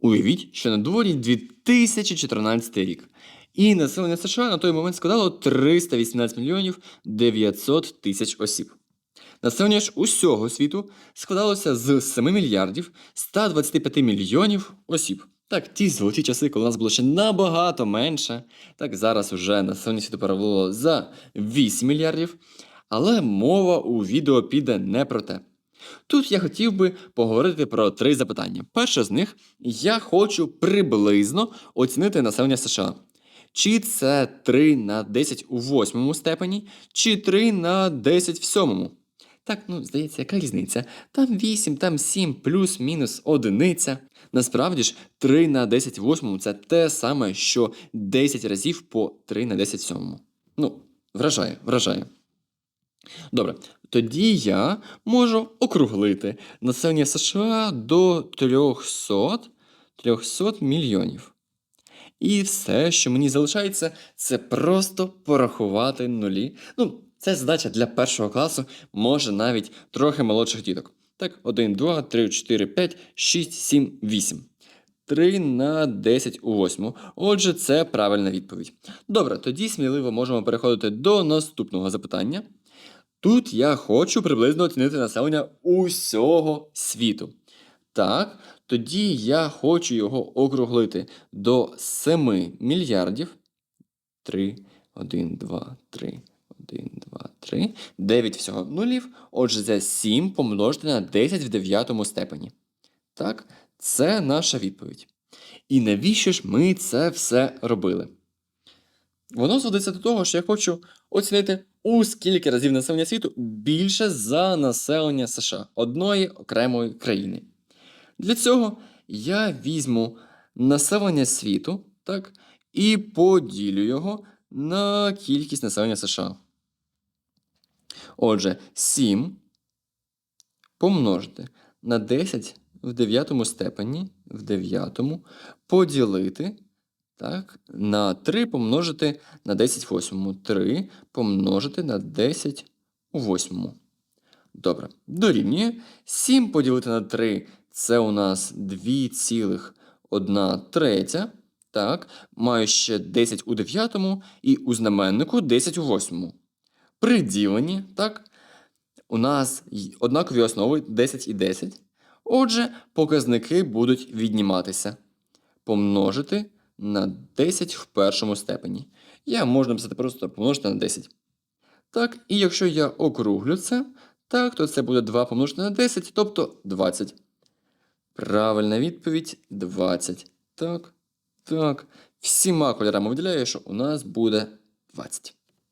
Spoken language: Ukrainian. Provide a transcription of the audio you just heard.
Уявіть, що на дворі 2014 рік. І населення США на той момент складало 318 мільйонів 900 тисяч осіб. Населення ж усього світу складалося з 7 мільярдів 125 мільйонів осіб. Так, ті золоті часи, коли нас було ще набагато менше. Так зараз уже населення світу перевело за 8 мільярдів. Але мова у відео піде не про те. Тут я хотів би поговорити про три запитання. Перше з них я хочу приблизно оцінити населення США. Чи це 3 на 10 у восьмому степені, чи 3 на 10 в сьомому. Так, ну здається, яка різниця? Там 8, там 7, плюс-мінус одиниця. Насправді ж, 3 на 10 в восьмому це те саме, що 10 разів по 3 на 10 в сьомому. Ну, вражає, вражає. Добре, тоді я можу округлити населення США до 300, 300 мільйонів. І все, що мені залишається, це просто порахувати нулі. Ну, це задача для першого класу, може навіть трохи молодших діток. Так, 1, 2, 3, 4, 5, 6, 7, 8. 3 на 10 у восьму. Отже, це правильна відповідь. Добре, тоді сміливо можемо переходити до наступного запитання. Тут я хочу приблизно оцінити населення усього світу. Так, тоді я хочу його округлити до 7 мільярдів. 3, 1, 2, 3, 1, 2, 3. 9 всього нулів. Отже, це 7 помножити на 10 в дев'ятому степені. Так, це наша відповідь. І навіщо ж ми це все робили? Воно зводиться до того, що я хочу оцінити у скільки разів населення світу більше за населення США одної окремої країни. Для цього я візьму населення світу так, і поділю його на кількість населення США. Отже, 7 помножити на 10 в дев'ятому степені, в дев'ятому, поділити так, на 3 помножити на 10 в восьмому. 3 помножити на 10 у восьмому. Добре, дорівнює. 7 поділити на 3 це у нас 2,1 третя. Так, маю ще 10 у дев'ятому і у знаменнику 10 у восьмому. При діленні, так, у нас однакові основи 10 і 10. Отже, показники будуть відніматися. Помножити на 10 в першому степені. Я можу написати просто помножити на 10. Так, і якщо я округлю це, так, то це буде 2 помножити на 10, тобто 20. Правильна відповідь 20. Так, так. Всіма кольорами виділяю, що у нас буде 20.